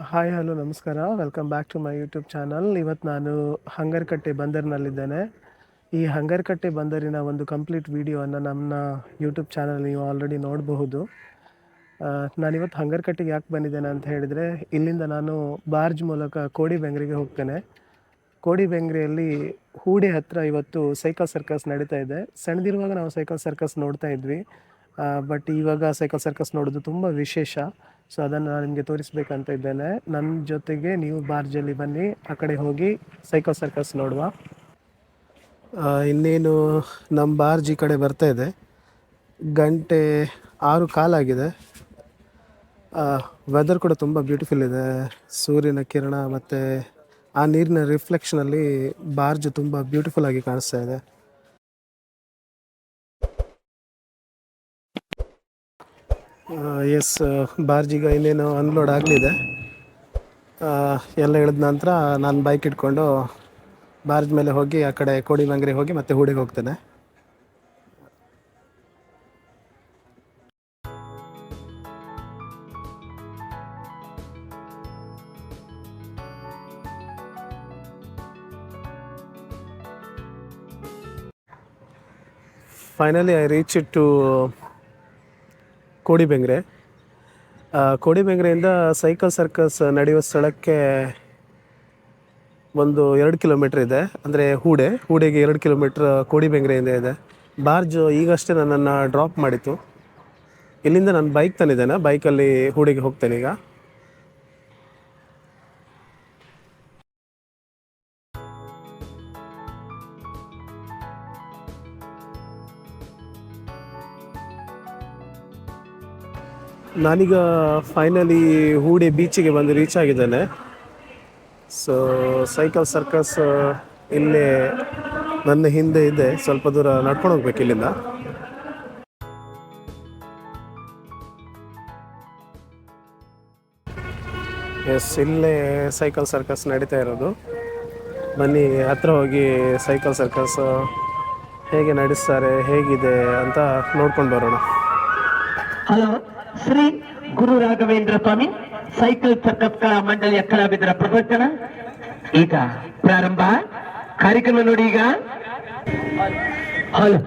Hi, hello, ನಮಸ್ಕಾರ. Welcome back to my YouTube channel ಇವತ್ತು ನಾನು ಹಂಗರ್ಕಟ್ಟೆ ಬಂದರ್ನಲ್ಲಿದ್ದೇನೆ. ಈ ಹಂಗರ್ಕಟ್ಟೆ ಬಂದರಿನ ಒಂದು ಕಂಪ್ಲೀಟ್ ವೀಡಿಯೋವನ್ನು ನಮ್ಮ ಯೂಟ್ಯೂಬ್ ಚಾನಲ್ ನೀವು ಆಲ್ರೆಡಿ ನೋಡಬಹುದು. ನಾನು ನಾನಿವತ್ತು ಹಂಗರ್ಕಟ್ಟೆಗೆ ಯಾಕೆ ಬಂದಿದ್ದೇನೆ ಅಂತ ಹೇಳಿದರೆ, ಇಲ್ಲಿಂದ ನಾನು ಬಾರ್ಜ್ ಮೂಲಕ ಕೋಡಿ ಬೆಂಗ್ರಿಗೆ ಹೋಗ್ತೇನೆ. ಕೋಡಿ ಬೆಂಗ್ರೆಯಲ್ಲಿ ಹೂಡೆ ಹತ್ತಿರ ಇವತ್ತು ಸೈಕಲ್ ಸರ್ಕಸ್ ನಡೀತಾ ಇದೆ. ಸಣ್ಣದಿರುವಾಗ ನಾವು ಸೈಕಲ್ ಸರ್ಕಸ್ ನೋಡ್ತಾ ಇದ್ವಿ. ಬಟ್ ಇವಾಗ ಸೈಕಲ್ ಸರ್ಕಸ್ ನೋಡೋದು ತುಂಬ ವಿಶೇಷ. ಸೊ ಅದನ್ನು ನಾನು ನಿಮಗೆ ತೋರಿಸ್ಬೇಕಂತ ಇದ್ದೇನೆ. ನನ್ನ ಜೊತೆಗೆ ನೀವು ಬಾರ್ಜಲ್ಲಿ ಬನ್ನಿ. ಆ ಕಡೆ ಹೋಗಿ ಸೈಕೋ ಸರ್ಕಸ್ ನೋಡುವ. ಇನ್ನೇನು ನಮ್ಮ ಬಾರ್ಜ್ ಈ ಕಡೆ ಬರ್ತಾ ಇದೆ. ಗಂಟೆ ಆರು ಕಾಲಾಗಿದೆ. ವೆದರ್ ಕೂಡ ತುಂಬ ಬ್ಯೂಟಿಫುಲ್ ಇದೆ. ಸೂರ್ಯನ ಕಿರಣ ಮತ್ತು ಆ ನೀರಿನ ರಿಫ್ಲೆಕ್ಷನಲ್ಲಿ ಬಾರ್ಜ್ ತುಂಬ ಬ್ಯೂಟಿಫುಲ್ ಆಗಿ ಕಾಣಿಸ್ತಾ ಇದೆ. ಎಸ್ ಬಾರ್ಜಿಗ ಇನ್ನೇನು ಅನ್ಲೋಡ್ ಆಗಲಿದೆ. ಎಲ್ಲ ಇಳಿದ ನಂತರ ನಾನು ಬೈಕ್ ಇಟ್ಕೊಂಡು ಬಾರ್ಜ್ ಮೇಲೆ ಹೋಗಿ ಆ ಕಡೆ ಕೋಡಿ ಬಂಗ್ರೆ ಹೋಗಿ ಮತ್ತೆ ಹೂಡಿಗೆ ಹೋಗ್ತೇನೆ. Finally I reach to Kodibengre ಕೋಡಿಬೆಂಗ್ರೆಯಿಂದ cycle circus ನಡೆಯುವ ಸ್ಥಳಕ್ಕೆ ಒಂದು ಎರಡು ಕಿಲೋಮೀಟ್ರ್ ಇದೆ. ಅಂದರೆ ಹೂಡೆ, ಹೂಡೆಗೆ ಎರಡು ಕಿಲೋಮೀಟ್ರ್ ಕೋಡಿಬೆಂಗ್ರೆಯಿಂದ ಇದೆ. ಬಾರ್ಜ್ ಈಗಷ್ಟೇ ನನ್ನನ್ನು ಡ್ರಾಪ್ ಮಾಡಿತ್ತು. ಇಲ್ಲಿಂದ ನಾನು ಬೈಕ್ ತಂದಿದ್ದೇನೆ ಬೈಕಲ್ಲಿ ಹೂಡೆಗೆ ಹೋಗ್ತೇನೆ ಈಗ. ನಾನೀಗ ಫೈನಲಿ ಹೂಡೆ ಬೀಚಿಗೆ ಬಂದು ರೀಚ್ ಆಗಿದ್ದೇನೆ. ಸೊ ಸೈಕಲ್ ಸರ್ಕಸ್ ಇಲ್ಲೇ ನನ್ನ ಹಿಂದೆ ಇದೆ. ಸ್ವಲ್ಪ ದೂರ ನಡ್ಕೊಂಡು ಹೋಗ್ಬೇಕು ಇಲ್ಲಿಂದ. ಎಸ್ ಇಲ್ಲೇ ಸೈಕಲ್ ಸರ್ಕಸ್ ನಡೀತಾ ಇರೋದು. ಬನ್ನಿ, ಹತ್ರ ಹೋಗಿ ಸೈಕಲ್ ಸರ್ಕಸ್ ಹೇಗೆ ನಡೆಸ್ತಾರೆ, ಹೇಗಿದೆ ಅಂತ ನೋಡ್ಕೊಂಡು ಬರೋಣ. ಹಲೋ ಶ್ರೀ ಗುರು ರಾಘವೇಂದ್ರ ಸ್ವಾಮಿ, ಸೈಕಲ್ ಕಲಾ ಮಂಡಳಿಯ ಕಲಾವಿದರ ಪ್ರದರ್ಶನ. ಈಗ ಪ್ರಾರಂಭ. ಕಾರ್ಯಕ್ರಮ ನೋಡಿ ಈಗ. ಹಲೋ,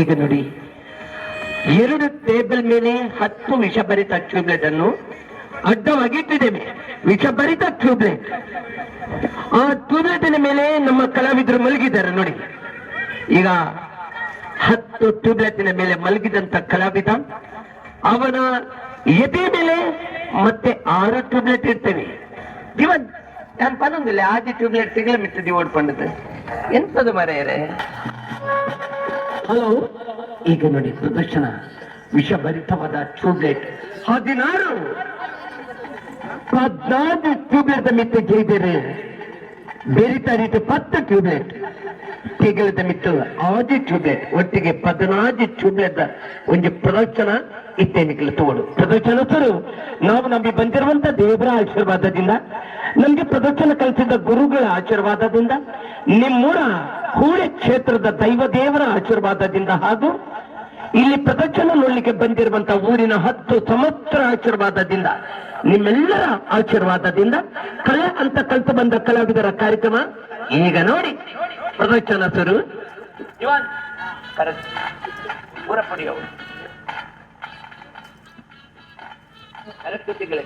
ಈಗ ನೋಡಿ. ಎರಡು ಟೇಬಲ್ ಮೇಲೆ ಹತ್ತು ವಿಷಭರಿತ ಟ್ಯೂಬ್ಲೆಟ್ ಅನ್ನು ಅಡ್ಡವಾಗಿ ಇಟ್ಟಿದ್ದೇವೆ ವಿಷಭರಿತ ಟ್ಯೂಬ್ಲೆಟ್. ಆ ಟ್ಯೂಬ್ಲೆಟಿನ ಮೇಲೆ ನಮ್ಮ ಕಲಾವಿದರು ಮಲಗಿದ್ದಾರೆ ನೋಡಿ. ಈಗ ಹತ್ತು ಟ್ಯೂಬ್ಲೆಟಿನ ಮೇಲೆ ಮಲಗಿದಂತ ಕಲಾವಿದ ಅವನ ಎದೆ ಮೇಲೆ ಮತ್ತೆ ಆರು ಟ್ಯೂಬ್ಲೆಟ್ ಇರ್ತೇವೆ ಇವನ್ ನಾನು ಪನ್ನೊಂದಿಲ್ಲ ಆದಿ ಟ್ಯೂಬ್ಲೆಟ್ ತಿಂಗಳ ದಿ ಓಡ್ಕೊಂಡದ್ದು ಎಂತದು ಮರೆಯರೆ? ಹಲೋ? ಈಗ ನೋಡಿ ಪ್ರದರ್ಶನ ವಿಷಭರಿತವಾದ ಟ್ಯೂಬ್ಲೆಟ್. ಹದಿನಾರು. ಹದಿನಾರು ಟ್ಯೂಬ್ಲೆಟ್ ಮಿತ್ತೆ ಜೈದೇರೆ ಬೇರೆ ತಾರೀತು ಪತ್ತು ಟ್ಯೂಬ್ಲೆಟ್. ತಿಂಗಳದ ಮಿತ್ತು ಆದಿ ಟ್ಯೂಬ್ಲೆಟ್, ಒಟ್ಟಿಗೆ ಪದನಾದಿ ಟ್ಯೂಬ್ಲೆಟ್ ಒಂದು ಪ್ರದರ್ಶನ ಇತ್ತೇನೆ ತೋಡು. ಪ್ರದರ್ಶನ ಸರು ನಾವು ನಂಬಿ ಬಂದಿರುವಂತ ದೇವರ ಆಶೀರ್ವಾದದಿಂದ, ನಮಗೆ ಪ್ರದರ್ಶನ ಕಲಿಸಿದ ಗುರುಗಳ ಆಶೀರ್ವಾದದಿಂದ, ನಿಮ್ಮೂರ ಹೂಳೆ ಕ್ಷೇತ್ರದ ದೈವ ದೇವರ ಆಶೀರ್ವಾದದಿಂದ ಹಾಗೂ ಇಲ್ಲಿ ಪ್ರದರ್ಶನ ನೋಡ್ಲಿಕ್ಕೆ ಬಂದಿರುವಂತ ಊರಿನ ಹತ್ತು ಸಮಸ್ತ್ರ ಆಶೀರ್ವಾದದಿಂದ, ನಿಮ್ಮೆಲ್ಲರ ಆಶೀರ್ವಾದದಿಂದ ಕಲೆ ಅಂತ ಕಲಿತು ಬಂದ ಕಲಾವಿದರ ಕಾರ್ಯಕ್ರಮ ಈಗ ನೋಡಿ. ಪ್ರದಕ್ಷಿಣ ಸರ್ ಇವನ್ ಕರೆಕ್ಟ್ ಪೂರ ಪುಡಿಯೋ ಕರೆಕ್ಟ್ ತಿಂಗಳೇ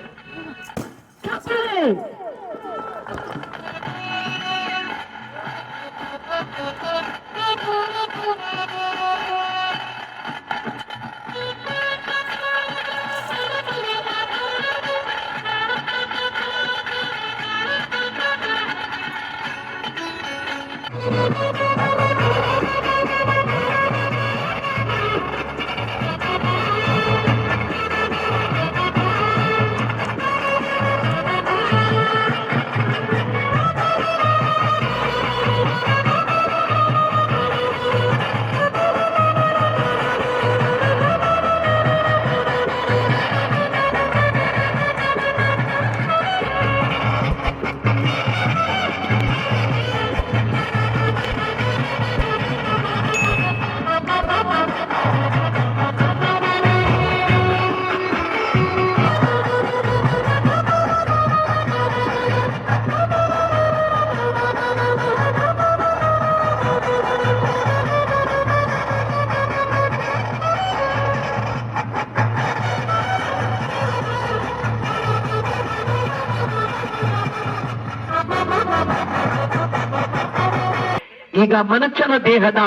ಈಗ ಮನುಷ್ಯನ ದೇಹದ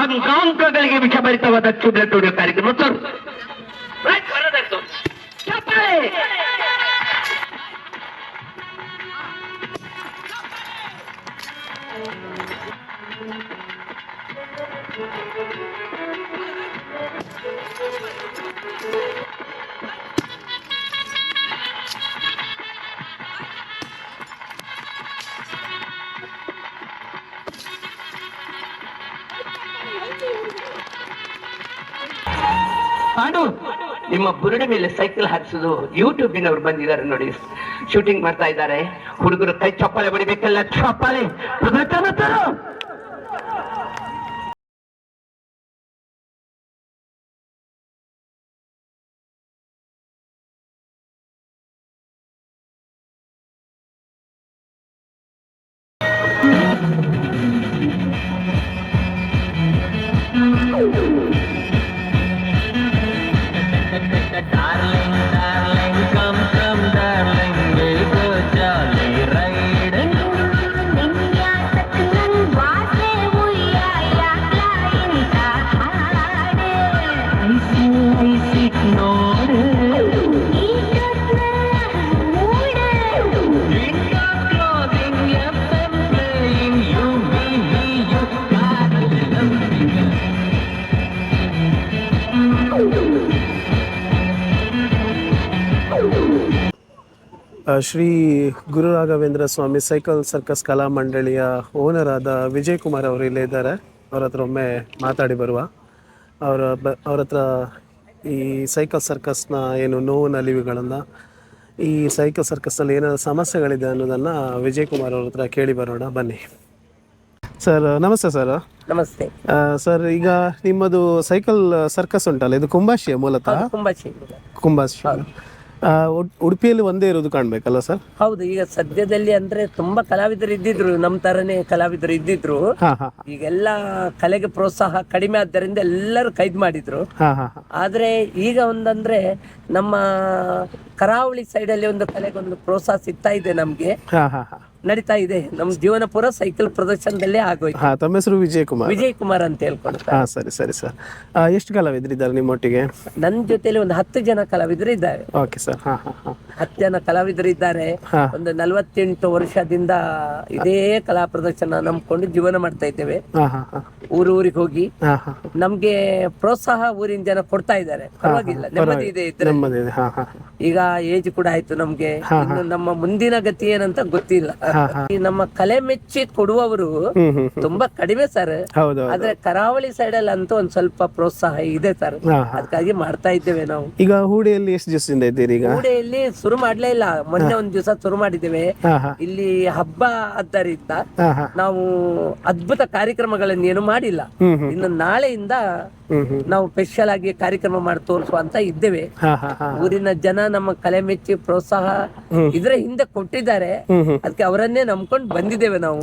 ಅಂಗಾಂಗಗಳಿಗೆ ವಿಷಭರಿತವಾದ ಟ್ಯೂಬ್ಲೆಟ್ ಹೊಡೆಯೋ ಕಾರ್ಯಕ್ರಮ ಶುರು. Right, ಬರೋದಾಯ್ತು. ಪಾಂಡು ನಿಮ್ಮ ಬುರುಡೆ ಮೇಲೆ ಸೈಕಲ್ ಹಾರಿಸೋದು ಯೂಟ್ಯೂಬಿನವ್ರು ಬಂದಿದ್ದಾರೆ ನೋಡಿ. ಶೂಟಿಂಗ್ ಮಾಡ್ತಾ ಇದ್ದಾರೆ. ಹುಡುಗರು ಕೈ ಚಪ್ಪಾಳೆ ಬಡಿಬೇಕಲ್ಲ ಚಪ್ಪಾಳೆ. ಶ್ರೀ ಗುರು ರಾಘವೇಂದ್ರ ಸ್ವಾಮಿ ಸೈಕಲ್ ಸರ್ಕಸ್ ಕಲಾ ಮಂಡಳಿಯ ಓನರ್ ಆದ ವಿಜಯ್ ಕುಮಾರ್ ಅವರು ಇಲ್ಲೇ ಇದ್ದಾರೆ. ಅವ್ರ ಹತ್ರ ಒಮ್ಮೆ ಮಾತಾಡಿ ಬರುವ. ಅವರ ಬ, ಅವ್ರ ಹತ್ರ ಈ ಸೈಕಲ್ ಸರ್ಕಸ್ನ ಏನು ನೋವು ನಲಿವುಗಳನ್ನು, ಈ ಸೈಕಲ್ ಸರ್ಕಸ್ನಲ್ಲಿ ಏನಾದರೂ ಸಮಸ್ಯೆಗಳಿದೆ ಅನ್ನೋದನ್ನು ವಿಜಯ್ ಕುಮಾರ್ ಅವ್ರ ಹತ್ರ ಕೇಳಿ ಬರೋಣ. ಬನ್ನಿ. ಸರ್ ನಮಸ್ತೆ ಸರ್ ನಮಸ್ತೆ. ಸರ್ ಈಗ ನಿಮ್ಮದು ಸೈಕಲ್ ಸರ್ಕಸ್ ಉಂಟಲ್ಲ ಇದು ಕುಂಬಾಶಿಯ ಮೂಲತಃ? ಕುಂಬಾಶಿ ಕುಂಬಾಶಿ ಉಡುಪಿಯಲ್ಲಿ ಒಂದೇ ಇರೋದು ಕಾಣ್ಬೇಕಲ್ಲ ಸರ್ ಹೌದು ಈಗ ಸದ್ಯದಲ್ಲಿ ಅಂದ್ರೆ ತುಂಬಾ ಕಲಾವಿದರು ಇದ್ದಿದ್ರು ನಮ್ ತರನೇ ಕಲಾವಿದರು ಇದ್ದಿದ್ರು. ಈಗೆಲ್ಲ ಕಲೆಗೆ ಪ್ರೋತ್ಸಾಹ ಕಡಿಮೆ ಆದ್ದರಿಂದ ಎಲ್ಲರೂ ಕೈದ್ ಮಾಡಿದ್ರು. ಆದ್ರೆ ಈಗ ಒಂದಂದ್ರೆ ನಮ್ಮ ಕರಾವಳಿ ಸೈಡ್ ಅಲ್ಲಿ ಒಂದು ಕಲೆಗೆ ಒಂದು ಪ್ರೋತ್ಸಾಹ ಸಿಗ್ತಾ ಇದೆ ನಮ್ಗೆ. ನಡೀತಾ ಇದೆ. ನಮ್ ಜೀವನ ಪೂರ ಸೈಕಲ್ ಪ್ರದರ್ಶನದಲ್ಲೇ ಆಗೋಯ್ತು. ಹಾ ತಮ್ಮ ಹೆಸರು ವಿಜಯ್ ಕುಮಾರ್ ವಿಜಯ್ ಕುಮಾರ್ ಅಂತ ಹೇಳ್ಕೊಳ್ತಾರೆ ಹಾ ಸರಿ ಸರಿ ಸರ್. ಎಷ್ಟು ಕಲಾವಿದರಿದ್ದಾರೆ ನಿಮ್ಮೊಟ್ಟಿಗೆ? ನನ್ನ ಜೊತೆಲಿ ಒಂದು ಹತ್ತು ಜನ ಕಲಾವಿದರು ಇದ್ದಾರೆ ಓಕೆ ಸರ್. ಹಾ ಹಾ ಹಾ. ಹತ್ತು ಜನ ಕಲಾವಿದರು ಇದ್ದಾರೆ ಹಾ. ಒಂದು ನಲವತ್ತೆಂಟು ವರ್ಷದಿಂದ ಇದೇ ಕಲಾ ಪ್ರದರ್ಶನ ನಂಬ್ಕೊಂಡು ಜೀವನ ಮಾಡ್ತಾ ಇದ್ದೇವೆ. ಹಾ ಹಾ ಹಾ. ಊರು ಊರಿಗೆ ಹೋಗಿ. ಹಾ ಹಾ ನಮ್ಗೆ ಪ್ರೋತ್ಸಾಹ ಊರಿನ ಜನ ಕೊಡ್ತಾ ಇದ್ದಾರೆ. ಪರವಾಗಿಲ್ಲ ನೆಮ್ಮದಿ ಇದೆ ಇದ್ರೆ. ನೆಮ್ಮದಿದೆ ಹಾ ಹಾ ಈಗ ಏಜ್ ಕೂಡ ಆಯ್ತು ನಮ್ಗೆ. ಇನ್ನು ನಮ್ಮ ಮುಂದಿನ ಗತಿ ಏನಂತ ಗೊತ್ತಿಲ್ಲ. ಈ ನಮ್ಮ ಕಲೆ ಮೆಚ್ಚಿ ಕೊಡುವವರು ತುಂಬಾ ಕಡಿಮೆ ಸರ್ ಆದ್ರೆ ಕರಾವಳಿ ಸೈಡ್ ಅಲ್ಲಿ ಅಂತೂ ಒಂದ್ ಸ್ವಲ್ಪ ಪ್ರೋತ್ಸಾಹ ಇದೆ ಸರ್ ಅದಕ್ಕಾಗಿ ಮಾಡ್ತಾ ಇದ್ದೇವೆ ನಾವು. ಈಗ ಹೂಡಿಯಲ್ಲಿ ಎಷ್ಟು ದಿವಸದಿಂದ ಇದ್ದೀರಿ ಈಗ? ಹೂಡೆಯಲ್ಲಿ ಶುರು ಮಾಡ್ಲೇ ಇಲ್ಲ. ಮೊನ್ನೆ ಒಂದ್ ದಿವಸ ಶುರು ಮಾಡಿದ್ದೇವೆ. ಇಲ್ಲಿ ಹಬ್ಬ ಆದ್ದರಿಂದ ನಾವು ಅದ್ಭುತ ಕಾರ್ಯಕ್ರಮಗಳನ್ನ ಏನು ಮಾಡಿಲ್ಲ. ಇನ್ನು ನಾಳೆಯಿಂದ ನಾವು ಸ್ಪೆಷಲ್ ಆಗಿ ಕಾರ್ಯಕ್ರಮ ಮಾಡಿ ತೋರಿಸುವ ಅಂತ ಇದ್ದೇವೆ. ಊರಿನ ಜನ ನಮ್ಮ ಕಲೆ ಮೆಚ್ಚಿ ಪ್ರೋತ್ಸಾಹ ಇದ್ರ ಹಿಂದೆ ಕೊಟ್ಟಿದ್ದಾರೆ. ಅದಕ್ಕೆ ಅವರ ಅವರನ್ನೇ ನಂಬ್ಕೊಂಡು ಬಂದಿದ್ದೇವೆ ನಾವು.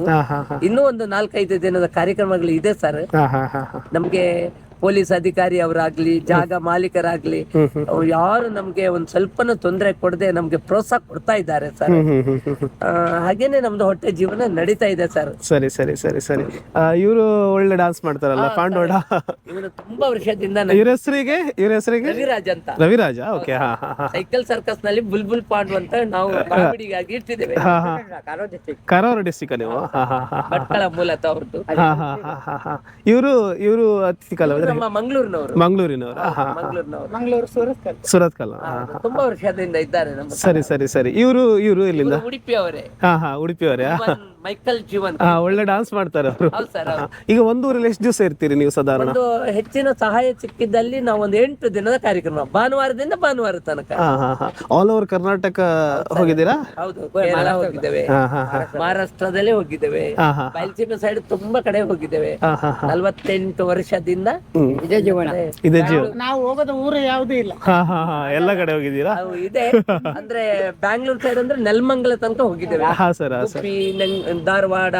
ಇನ್ನೂ ಒಂದು ನಾಲ್ಕೈದು ದಿನದ ಕಾರ್ಯಕ್ರಮಗಳು ಇದೆ ಸರ್. ನಮ್ಗೆ ಪೊಲೀಸ್ ಅಧಿಕಾರಿ ಅವರಾಗ್ಲಿ ಜಾಗ ಮಾಲೀಕರಾಗ್ಲಿ ಅವ್ರು ಯಾರು ನಮ್ಗೆ ಒಂದ್ ಸ್ವಲ್ಪನೂ ತೊಂದರೆ ಕೊಡದೆ ನಮ್ಗೆ ಪ್ರೋತ್ಸಾಹ ಕೊಡ್ತಾ ಇದ್ದಾರೆ ಸರ್. ಹಾಗೇನೆ ನಮ್ದು ಹೊಟ್ಟೆ ಜೀವನ ನಡೀತಾ ಇದೆ ಸರ್. ಸರಿ ಸರಿ ಸರಿ ಸರಿ. ಇವರು ಒಳ್ಳೆ ಡಾನ್ಸ್ ಮಾಡ್ತಾರಲ್ಲ ಪಾಂಡೋಡ? ಇವನು ತುಂಬಾ ವರ್ಷದಿಂದ ಇವ್ರ ಹೆಸರಿಗೆ ಇವ್ರ ಹೆಸರಿಗೆ? ರವಿರಾಜ್ ಅಂತ. ರವಿರಾಜ ಓಕೆ ಹಾ ಹಾ ಸೈಕಲ್ ಸರ್ಕಸ್ನಲ್ಲಿ ಬುಲ್ಬುಲ್ ಪಾಂಡು ಅಂತ ನಾವು ಕಾಮಿಡಿಗಾಗಿ ಹಾ. ಕಾರವಾರ ಡಿಸ್ಟಿಕ್ ನೀವು? ಭಟ್ಕಳ ಮೂಲತ ಅವ್ರದ್ದು ಇವರು ಇವರು ಅತಿಥಿ ಕಲಾವಿದರು ನಮ್ಮ ಮಂಗಳೂರಿನವರು. ಮಂಗಳೂರಿನವರು. ಮಂಗಳೂರಿನವರು. ಸುರತ್ ಸುರತ್ಕಲ್ ತುಂಬಾ ವರ್ಷದಿಂದ ಇದ್ದಾರೆ ನಮ್ಮ ಸರಿ ಸರಿ ಸರಿ. ಇವರು ಇವರು ಇಲ್ಲಿಂದ ಉಡುಪಿ ಅವರೇ. ಹಾ ಹಾ ಉಡುಪಿ ಅವರೇ. ಮೈಕಲ್ ಜೀವನ್. ಹಾ ಒಳ್ಳೆ ಡಾನ್ಸ್ ಮಾಡ್ತಾರೆ ಅವರು. ಹೌದು ಸರ್ ಈಗ ಒಂದೂರಲ್ಲಿ ಎಷ್ಟು ದಿವಸ ಇರ್ತೀರಿ ನೀವು ಸಾಧಾರಣ? ಒಂದು ಹೆಚ್ಚಿನ ಸಹಾಯ ಸಿಕ್ಕಿದ್ದಲ್ಲಿ ನಾವು ಒಂದು ಎಂಟು ದಿನದ ಕಾರ್ಯಕ್ರಮ. ಭಾನುವಾರದಿಂದ ಭಾನುವಾರ ತನಕ. ಹಾ ಹಾ ಹಾ. ಆಲ್ ಓವರ್ ಕರ್ನಾಟಕ ಹೋಗಿದ್ದೀರಾ? ಹೌದು ಕೇರಳ ಹೋಗಿದ್ದೇವೆ ಹಾ ಹಾ ಹಾ. ಮಹಾರಾಷ್ಟ್ರದಲ್ಲೇ ಹೋಗಿದ್ದೇವೆ. ಹಾ ಹಾ ಬಯಲುಸೀಮೆ ಸೈಡ್ ತುಂಬಾ ಕಡೆ ಹೋಗಿದ್ದೇವೆ. ಹಾ ಹಾ. ನಲವತ್ತೆಂಟು ವರ್ಷದಿಂದ. ಇದೇ ಜೀವನ. ಇದೆ. ಜೀವ ನಾವು ಹೋಗೋದು ಊರು ಯಾವ್ದು ಇಲ್ಲ. ಹಾ ಹಾ ಹಾ. ಎಲ್ಲ ಕಡೆ ಹೋಗಿದ್ದೀರಾ? ನಾವು ಇದೆ. ಅಂದ್ರೆ ಬ್ಯಾಂಗ್ಳೂರ್ ಸೈಡ್ ಅಂದ್ರೆ ನೆಲಮಂಗಲ ತನಕ ಹೋಗಿದ್ದೇವೆ. ಹಾ ಸರ್ ಹಾ ಸರ್. ಉಡುಪಿ ನೆಂ- ಧಾರವಾಡ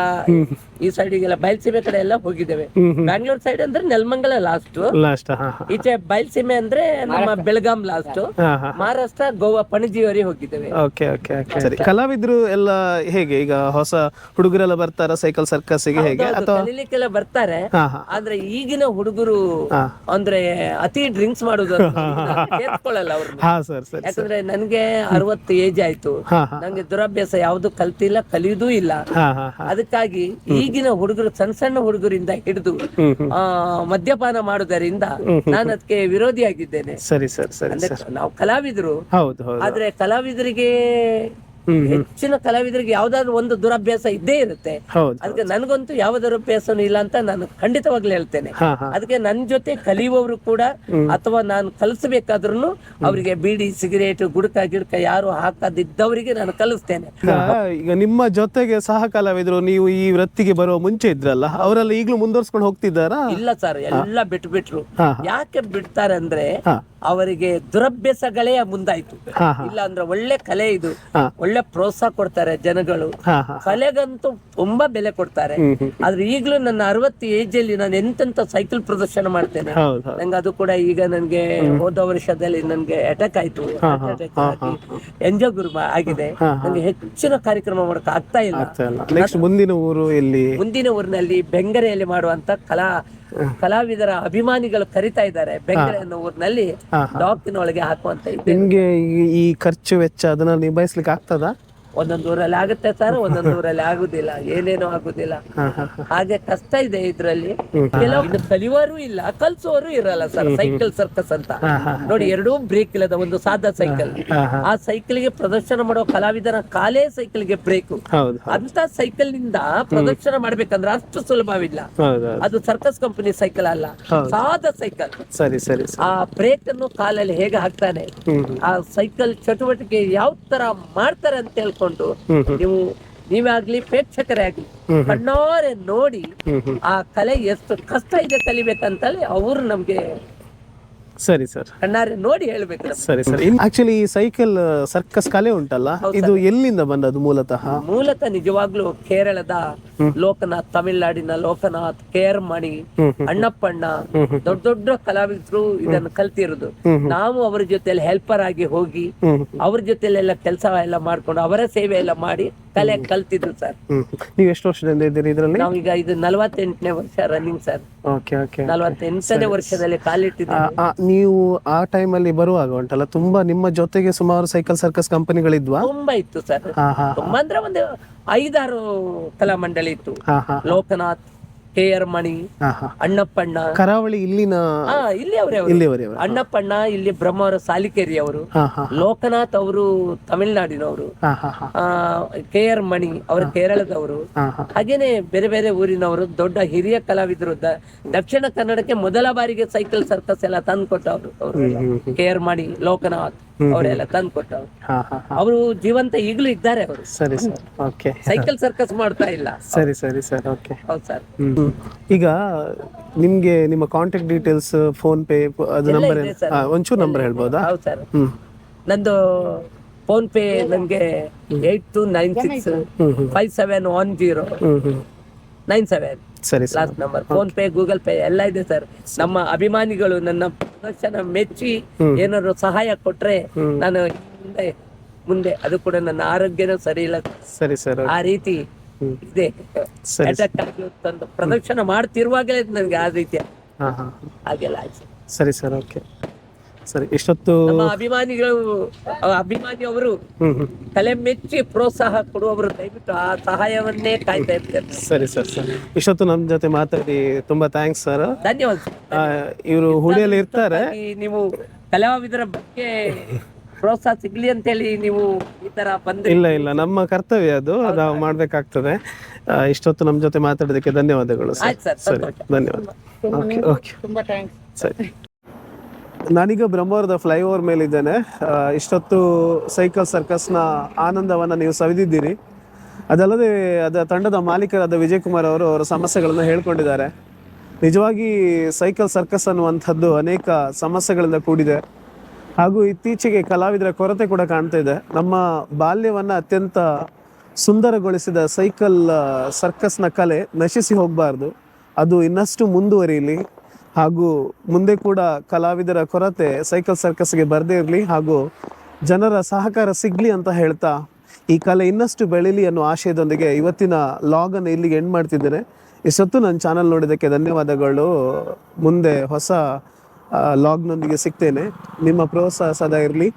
ಈ ಸೈಡಿಗೆಲ್ಲ ಬಯಲ್ಸೀಮೆ ಕಡೆ ಎಲ್ಲ ಹೋಗಿದ್ದೇವೆ. ಬ್ಯಾಂಗ್ಳೂರ್ ಸೈಡ್ ಅಂದ್ರೆ ನೆಲಮಂಗಲ ಲಾಸ್ಟ್ ಲಾಸ್ಟ್ ಹಾ ಹಾ. ಈಚೆ ಬಯಲ್ಸೀಮೆ ಅಂದ್ರೆ ನಮ್ಮ ಬೆಳಗಾಂ ಲಾಸ್ಟ್ ಹಾ ಹಾ ಮಹಾರಾಷ್ಟ್ರ ಗೋವಾ ಪಣಜಿವರಿ ಹೋಗಿದ್ದೇವೆ. Okay okay okay. ಸರಿ ಕಲಾವಿದ್ರು ಎಲ್ಲ ಹೇಗೆ? ಈಗ ಹೊಸ ಹುಡುಗರೆಲ್ಲ ಬರ್ತಾರ? ಸೈಕಲ್ ಸರ್ಕಸ್ಗೆ ಹೇಗೆ? ಹೌದು, ಅಥವಾ ಕಲೀಲಿಕ್ಕೆಲ್ಲ ಬರ್ತಾರೆ. ಹಾ ಹಾ. ಆದ್ರೆ ಈಗಿನ ಹುಡುಗರು. ಅಂದ್ರೆ ಅತಿ ಡ್ರಿಂಕ್ಸ್ ಮಾಡುದು ಸೇರ್ಕೊಳ್ಳಲ್ಲ ಅವ್ರನ್ನ. ಹಾ ಸರ್ ಸರಿ ಯಾಕಂದ್ರೆ ನನ್ಗೆ ಅರವತ್ತು ಏಜ್ ಆಯ್ತು. ನಂಗೆ ದುರಭ್ಯಾಸ ಯಾವ್ದು ಕಲ್ತಿಲ್ಲ ಕಲಿಯುದೂ ಇಲ್ಲ. ಅದಕ್ಕಾಗಿ ಈಗಿನ ಹುಡುಗರು ಸಣ್ಣ ಸಣ್ಣ ಹುಡುಗರಿಂದ ಹಿಡಿದು ಆ ಮದ್ಯಪಾನ ಮಾಡುವುದರಿಂದ ನಾನು ಅದಕ್ಕೆ ವಿರೋಧಿಯಾಗಿದ್ದೇನೆ. ಸರಿ ಸರ್ ಸರಿ ನಾವು ಕಲಾವಿದರು ಆದ್ರೆ ಕಲಾವಿದರಿಗೆ ಹೆಚ್ಚಿನ ಕಲಾವಿದರಿಗೆ ಯಾವ್ದಾದ್ರು ಒಂದು ದುರಭ್ಯಾಸ ಇದ್ದೇ ಇರುತ್ತೆ. ಅದಕ್ಕೆ ನನಗಂತೂ ಯಾವ ದುರಭ್ಯಾಸನೂ ಇಲ್ಲ ಅಂತ ನಾನು ಖಂಡಿತವಾಗ್ಲೂ ಹೇಳ್ತೇನೆ. ಅದಕ್ಕೆ ನನ್ ಜೊತೆ ಕಲಿಯುವವರು ಕೂಡ ಅಥವಾ ನಾನು ಕಲಿಸಬೇಕಾದ್ರೂ ಅವರಿಗೆ ಬೀಡಿ ಸಿಗರೇಟ್ ಗುಡ್ಕ ಗಿಡ್ಕ ಯಾರು ಹಾಕದಿದ್ದವರಿಗೆ ನಾನು ಕಲಿಸ್ತೇನೆ. ಈಗ ನಿಮ್ಮ ಜೊತೆಗೆ ಸಹ ಕಲಾವಿದರು ನೀವು ಈ ವೃತ್ತಿಗೆ ಬರುವ ಮುಂಚೆ ಇದ್ರಲ್ಲ ಅವರೆಲ್ಲ ಈಗಲೂ ಮುಂದುವರ್ಸ್ಕೊಂಡು ಹೋಗ್ತಿದ್ದಾರಾ? ಇಲ್ಲ ಸರ್ ಎಲ್ಲ ಬಿಟ್ಟು ಬಿಟ್ರು ಯಾಕೆ ಬಿಡ್ತಾರೆ ಅಂದ್ರೆ. ಅವರಿಗೆ ದುರಭ್ಯಾಸಗಳೇ ಮುಂದಾಯ್ತು. ಇಲ್ಲ ಅಂದ್ರೆ ಒಳ್ಳೆ ಕಲೆ ಇದು. ಒಳ್ಳೆ ಪ್ರೋತ್ಸಾಹ ಕೊಡ್ತಾರೆ ಜನಗಳು. ಕಲೆಗಂತೂ ತುಂಬಾ ಬೆಲೆ ಕೊಡ್ತಾರೆ. ಆದ್ರೆ ಈಗಲೂ ನನ್ನ ಅರವತ್ತು ಏಜ್ ಅಲ್ಲಿ ನಾನು ಎಂತೆಂತ ಸೈಕಲ್ ಪ್ರದರ್ಶನ ಮಾಡ್ತೇನೆ. ನಂಗೆ ಅದು ಕೂಡ ಈಗ ನನ್ಗೆ ಹೋದ ವರ್ಷದಲ್ಲಿ ನನ್ಗೆ ಅಟ್ಯಾಕ್ ಆಯ್ತು. ಎಂಜೋ ಗುರು ಆಗಿದೆ. ನಂಗೆ ಹೆಚ್ಚಿನ ಕಾರ್ಯಕ್ರಮ ಮಾಡಕ್ ಆಗ್ತಾ ಇಲ್ಲ. ಮುಂದಿನ ಊರು ಇಲ್ಲಿ ಮುಂದಿನ ಊರಿನಲ್ಲಿ ಬೆಂಗರೆಯಲ್ಲಿ ಮಾಡುವಂತ ಕಲಾ ಕಲಾವಿದರ ಅಭಿಮಾನಿಗಳು ಕರಿತಾ ಇದ್ದಾರೆ ಬೆಂಗಳೂರು ಅನ್ನೋ ಊರಿನಲ್ಲಿ ಡಾಕಿನ ಒಳಗೆ ಹಾಕುವಂತ ಇದೆ ನಿಮ್ಗೆ ಈ- ಈ ಖರ್ಚು ವೆಚ್ಚ ಅದನ್ನ ನಿಭಾಯಿಸ್ಲಿಕ್ಕೆ ಆಗ್ತದಾ? ಒಂದೊಂದು ಊರಲ್ಲಿ ಆಗುತ್ತೆ ಸರ್ ಒಂದೊಂದ್ ಊರಲ್ಲಿ ಆಗುದಿಲ್ಲ ಏನೇನೋ ಆಗುದಿಲ್ಲ. ಹಾಗೆ ಕಷ್ಟ ಇದೆ ಇದ್ರಲ್ಲಿ. ಕೆಲವು ಕಲಿಯೋರು ಇಲ್ಲ ಕಲ್ಸೋರು ಇರಲ್ಲ ಸರ್ ಸೈಕಲ್ ಸರ್ಕಸ್ ಅಂತ. ನೋಡಿ ಎರಡೂ ಬ್ರೇಕ್ ಇಲ್ಲದ ಒಂದು ಸಾದಾ ಸೈಕಲ್. ಆ ಸೈಕಲ್ ಸೈಕಲ್ಗೆ ಪ್ರದರ್ಶನ ಮಾಡುವ ಕಲಾವಿದರ ಕಾಲೇ ಸೈಕಲ್ಗೆ ಬ್ರೇಕ್ ಹೌದು ಅಂತ ಸೈಕಲ್ನಿಂದ ಪ್ರದರ್ಶನ ಮಾಡ್ಬೇಕಂದ್ರೆ ಅಷ್ಟು ಸುಲಭವಿಲ್ಲ. ಅದು ಸರ್ಕಸ್ ಕಂಪನಿ ಸೈಕಲ್ ಅಲ್ಲ. ಸಾದಾ ಸೈಕಲ್. ಸರಿ ಸರಿ ಆ ಬ್ರೇಕ್ ಅನ್ನು ಕಾಲಲ್ಲಿ ಹೇಗೆ ಹಾಕ್ತಾನೆ? ಆ ಸೈಕಲ್ ಚಟುವಟಿಕೆ ಯಾವ ತರ ಮಾಡ್ತಾರೆ ಅಂತ ಹೇಳ್ಕೊಂಡು ಹ್ಮ್ ನೀವು ನೀವೇ ಆಗ್ಲಿ ಪ್ರೇಕ್ಷಕರೇ ಆಗ್ಲಿ ಕಣ್ಣಾರೆ ನೋಡಿ ಆ ಕಲೆ ಎಷ್ಟು ಕಷ್ಟ ಇದೆ ಕಲಿಬೇಕಂತೇಳಿ ಅವರು ನಮ್ಗೆ ಸರಿ ಸರ್. ನೋಡಿ ಹೇಳ್ಬೇಕು ನಮ್ಗೆ. ಸರಿ ಸರಿ. ಆಕ್ಚುಲಿ ಈ ಸೈಕಲ್ ಸರ್ಕಸ್ ಕಲೆ ಉಂಟಲ್ಲ? ಇದು ಎಲ್ಲಿಂದ ಬಂದದ್ದು ಮೂಲತಃ? ಮೂಲತಃ ನಿಜವಾಗ್ಲೂ ಕೇರಳದ ಲೋಕನಾಥ್ ತಮಿಳ್ನಾಡಿನ ಲೋಕನಾಥ್ ಕೇರ್ ಮಣಿ ಅಣ್ಣಪ್ಪಣ್ಣ ದೊಡ್ಡ ದೊಡ್ಡ ಕಲಾವಿದರು ಇದನ್ನು ಕಲ್ತಿರೋದು. ನಾವು ಅವರ ಜೊತೆಲಿ ಹೆಲ್ಪರ್ ಆಗಿ ಹೋಗಿ ಹ್ಮ್ ಅವ್ರ ಜೊತೆಲೆಲ್ಲ ಕೆಲಸ ಎಲ್ಲ ಮಾಡ್ಕೊಂಡು ಅವರ ಸೇವೆ ಎಲ್ಲ ಮಾಡಿ ಕಲೆ ಕಲ್ತಿದ್ರು ಸರ್. ಹ್ಮ್ ನೀವು ಎಷ್ಟು ವರ್ಷದಿಂದ ಇದ್ದೀರಿ ಇದರಲ್ಲಿ? ನಾವೀಗ ಇದು ನಲವತ್ತೆಂಟನೇ ವರ್ಷ ರನ್ನಿಂಗ್ ಸರ್. ಓಕೆ ಓಕೆ ನಲವತ್ತೆಂಟನೇ ವರ್ಷದಲ್ಲಿ ಕಾಲಿಟ್ಟಿದ್ದೀವಿ. ನೀವು ಆ ಟೈಮಲ್ಲಿ ಬರುವಾಗ ಉಂಟಲ್ಲ ತುಂಬಾ ನಿಮ್ಮ ಜೊತೆಗೆ ಸುಮಾರು ಸೈಕಲ್ ಸರ್ಕಸ್ ಕಂಪನಿಗಳಿದ್ವಾ ತುಂಬಾ ಇತ್ತು ಸರ್. ಹಾ ಹಾ ತುಂಬಾ ಅಂದ್ರೆ ಒಂದು ಐದಾರು ಕಲಾ ಮಂಡಳಿ ಇತ್ತು ಹಾ ಹಾ. Loknath K R Mani ಅಣ್ಣಪ್ಪಣ್ಣ. ಕರಾವಳಿ ಇಲ್ಲಿನ ಹಾ ಇಲ್ಲಿ ಅವರೇ ಅಣ್ಣಪ್ಪಣ್ಣ ಇಲ್ಲಿ ಬ್ರಹ್ಮವರ ಸಾಲಿಕೇರಿ ಅವರು. ಲೋಕನಾಥ್ ಅವರು ತಮಿಳುನಾಡಿನವರು. ಕೆ ಆರ್ ಮಣಿ ಅವರು ಕೇರಳದವರು. ಹಾಗೇನೆ ಬೇರೆ ಬೇರೆ ಊರಿನವರು ದೊಡ್ಡ ಹಿರಿಯ ಕಲಾವಿದರು ದಕ್ಷಿಣ ಕನ್ನಡಕ್ಕೆ ಮೊದಲ ಬಾರಿಗೆ ಸೈಕಲ್ ಸರ್ಕಸ್ ಎಲ್ಲ ತಂದು ಕೊಟ್ಟವರು ಕೆ ಆರ್ ಮಣಿ ಲೋಕನಾಥ್. ಅವರೆಲ್ಲ ತಂದು ಕೊಟ್ಟವ್ರು ಹಾ ಹಾ. ಅವರು ಜೀವಂತ ಈಗಲೂ ಇದ್ದಾರೆ ಅವರು. ಸರಿ ಸರ್ ಓಕೆ. ಸೈಕಲ್ ಸರ್ಕಸ್ ಮಾಡ್ತಾ ಇಲ್ಲ. ಸರಿ ಸರಿ ಸರ್ ಓಕೆ. ಹೌದು ಸರ್. ಹ್ಮ್. ಈಗ ನಿಮ್ಗೆ ನಿಮ್ಮ ಕಾಂಟ್ಯಾಕ್ಟ್ ಡೀಟೇಲ್ಸ್ ಫೋನ್ ಪೇ ಅದು ನಂಬರ್. ಒಂಚೂರು ನಂಬರ್ ಹೇಳ್ಬೋದಾ? ಹೌದು ಸರ್. ನಂದು ಫೋನ್ ಪೇ ನನಗೆ eight two nine six five seven one zero nine seven. ಸರಿ last number PhonePe Google Pay ಎಲ್ಲ ಇದೆ ಸರ್. ನಮ್ಮ ಅಭಿಮಾನಿಗಳು ನನ್ನ ಪ್ರದರ್ಶನ ಮೆಚ್ಚಿ ಏನಾದ್ರು ಸಹಾಯ ಕೊಟ್ರೆ ನಾನು ಮುಂದೆ ಮುಂದೆ ಅದು ಕೂಡ ನನ್ನ ಆರೋಗ್ಯನೂ ಸರಿ ಇಲ್ಲ. ಸರಿ ಸರ್ ಆ ರೀತಿ ಇದೆ. ಸರಿ ಅಟ್ಯಾಕ್ ಆಗಿ ತಂದು ಪ್ರದರ್ಶನ ಮಾಡ್ತಿರುವಾಗಲೇ ನನಗೆ ಆ ರೀತಿ ಹಾಗೆಲ್ಲ ಆಯ್ತು. ಸರಿ ಸರ್ ಓಕೆ ಸರಿ ಇಷ್ಟೊತ್ತು ನಮ್ಮ ಅಭಿಮಾನಿಗಳು ಅಭಿಮಾನಿ ಅವರು ಹ್ಮ್ ಹ್ಮ್. ಕಲೆ ಮೆಚ್ಚಿ ಪ್ರೋತ್ಸಾಹ ಕೊಡುವವರು ದಯವಿಟ್ಟು ಆ ಸಹಾಯವನ್ನೇ ಕಾಯ್ತಾ ಇರ್ತಾರೆ ಸರಿ ಸರ್ ಸರ್. ಇಷ್ಟೊತ್ತು ನಮ್ಮ ಜೊತೆ ಮಾತಾಡಿ ತುಂಬಾ ಥ್ಯಾಂಕ್ಸ್ ಸರ್ ಧನ್ಯವಾದ. ಸರ್. ಇವರು ಹುಡಿಯಲ್ಲಿ ಇರ್ತಾರೆ. ಈ ನೀವು ಕಲಾವಿದರ ಬಗ್ಗೆ ಪ್ರೋತ್ಸಾಹ ಸಿಗ್ಲಿ ಅಂತೇಳಿ ನೀವು ಈ ತರ ಬಂದ್ರಿ. ಇಲ್ಲ ಇಲ್ಲ. ನಮ್ಮ ಕರ್ತವ್ಯ ಅದು. ನಾವು ಮಾಡ್ಬೇಕಾಗ್ತದೆ. ಆ, ಇಷ್ಟೊತ್ತು ನಮ್ಮ ಜೊತೆ ಮಾತಾಡೋದಕ್ಕೆ ಧನ್ಯವಾದಗಳು ಸರ್ ಆಯ್ತು ಸರ್ ಸರಿ ಸಂತೋಷ. ಧನ್ಯವಾದ. ಓಕೆ ಓಕೆ ತುಂಬಾ ಥ್ಯಾಂಕ್ಸ್ ಸರಿ. ನಾನೀಗ ಬ್ರಹ್ಮವರದ ಫ್ಲೈಓವರ್ ಮೇಲಿದ್ದೇನೆ. ಇಷ್ಟೊತ್ತು ಸೈಕಲ್ ಸರ್ಕಸ್ನ ಆನಂದವನ್ನು ನೀವು ಸವಿದಿದ್ದೀರಿ. ಅದಲ್ಲದೆ ಅದರ ತಂಡದ ಮಾಲೀಕರಾದ ವಿಜಯ್ ಕುಮಾರ್ ಅವರು ಅವರ ಸಮಸ್ಯೆಗಳನ್ನು ಹೇಳ್ಕೊಂಡಿದ್ದಾರೆ. ನಿಜವಾಗಿ ಸೈಕಲ್ ಸರ್ಕಸ್ ಅನ್ನುವಂಥದ್ದು ಅನೇಕ ಸಮಸ್ಯೆಗಳಿಂದ ಕೂಡಿದೆ. ಹಾಗೂ ಇತ್ತೀಚೆಗೆ ಕಲಾವಿದರ ಕೊರತೆ ಕೂಡ ಕಾಣ್ತಾ ಇದೆ. ನಮ್ಮ ಬಾಲ್ಯವನ್ನು ಅತ್ಯಂತ ಸುಂದರಗೊಳಿಸಿದ ಸೈಕಲ್ ಸರ್ಕಸ್ನ ಕಲೆ ನಶಿಸಿ ಹೋಗಬಾರ್ದು. ಅದು ಇನ್ನಷ್ಟು ಮುಂದುವರಿಯಲಿ ಹಾಗೂ ಮುಂದೆ ಕೂಡ ಕಲಾವಿದರ ಕೊರತೆ ಸೈಕಲ್ ಸರ್ಕಸ್ಗೆ ಬರದೇ ಇರಲಿ ಹಾಗೂ ಜನರ ಸಹಕಾರ ಸಿಗಲಿ ಅಂತ ಹೇಳ್ತಾ ಈ ಕಲೆ ಇನ್ನಷ್ಟು ಬೆಳೀಲಿ ಅನ್ನೋ ಆಶಯದೊಂದಿಗೆ ಇವತ್ತಿನ ಲಾಗನ್ನು ಇಲ್ಲಿಗೆ ಎಂಡ್ ಮಾಡ್ತಿದ್ದೇನೆ. ಇಷ್ಟೊತ್ತು ನನ್ನ ಚಾನಲ್ ನೋಡಿದ್ದಕ್ಕೆ ಧನ್ಯವಾದಗಳು. ಮುಂದೆ ಹೊಸ ಲಾಗ್ನೊಂದಿಗೆ ಸಿಗ್ತೇನೆ. ನಿಮ್ಮ ಪ್ರೋತ್ಸಾಹ ಸದಾ ಇರಲಿ.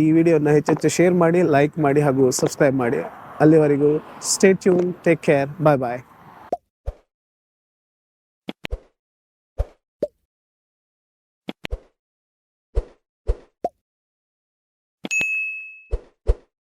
ಈ ವಿಡಿಯೋನ ಹೆಚ್ಚೆಚ್ಚು ಶೇರ್ ಮಾಡಿ ಲೈಕ್ ಮಾಡಿ ಹಾಗೂ ಸಬ್ಸ್ಕ್ರೈಬ್ ಮಾಡಿ. ಅಲ್ಲಿವರೆಗೂ stay tune take care bye bye